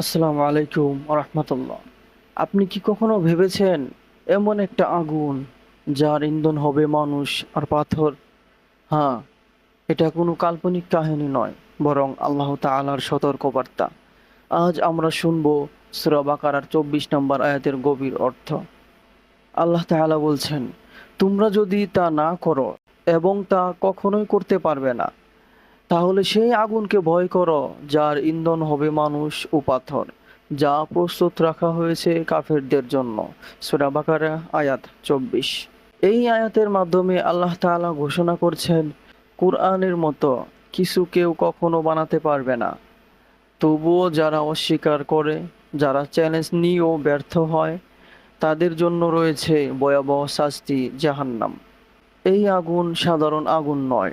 আসসালামু আলাইকুম রহমতুল্লাহ। আপনি কি কখনো ভেবেছেন এমন একটা আগুন যার ইন্ধন হবে মানুষ আর পাথর? হ্যাঁ এটা কোনো কাল্পনিক কাহিনী নয়, বরং আল্লাহ তাআলার সতর্কবার্তা। আজ আমরা শুনব সূরা বাকারার চব্বিশ নম্বর আয়াতের গভীর অর্থ। আল্লাহ তাআলা বলছেন, তোমরা যদি তা না করো এবং তা কখনোই করতে পারবে না তাহলে সেই আগুনকে ভয় করো, যার ইন্ধন হবে মানুষ ও পাথর, যা প্রস্তুত রাখা হয়েছে কাফেরদের জন্য। সূরা বাকারা, আয়াত চব্বিশ। এই আয়াতের মাধ্যমে আল্লাহ তাআলা ঘোষণা করছেন, কুরআনের মতো কিছু কেউ কখনো বানাতে পারবে না। তবুও যারা অস্বীকার করে, যারা চ্যালেঞ্জ নিয়েও ব্যর্থ হয়, তাদের জন্য রয়েছে ভয়াবহ শাস্তি জাহান্নাম। এই আগুন সাধারণ আগুন নয়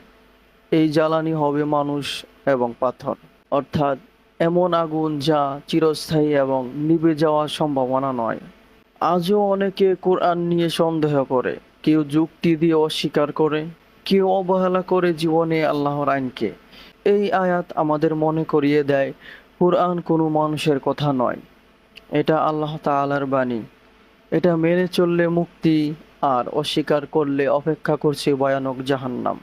এই জ্বালানি হবে মানুষ এবং পাথর। অর্থাৎ এমন আগুন যা চিরস্থায়ী এবং নিভে যাওয়ার সম্ভাবনা নয়। আজও অনেকে কোরআন নিয়ে সন্দেহ করে। কেউ যুক্তি দিয়ে অস্বীকার করে, কেউ অবহেলা করে জীবনে আল্লাহর আইনকে। এই আয়াত আমাদের মনে করিয়ে দেয়, কোরআন কোনো মানুষের কথা নয়। এটা আল্লাহ তাআলার বাণী। এটা মেনে চললে মুক্তি, আর অস্বীকার করলে অপেক্ষা করছে ভয়ানক জাহান্নাম।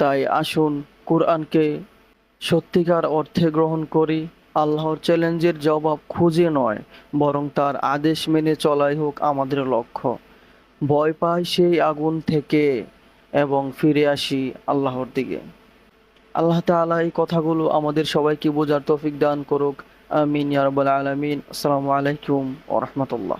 তাই আসুন কোরআনকে সত্যিকার অর্থে গ্রহণ করি। আল্লাহর চ্যালেঞ্জের জবাব খুঁজে নয়, বরং তার আদেশ মেনে চলাই হোক আমাদের লক্ষ্য। ভয় পাই সেই আগুন থেকে এবং ফিরে আসি আল্লাহর দিকে। আল্লাহ তাআলা এই কথাগুলো আমাদের সবাইকে বোঝার তৌফিক দান করুক। আমিন আলামিন। আসসালামু আলাইকুম রাহমাতুল্লাহ।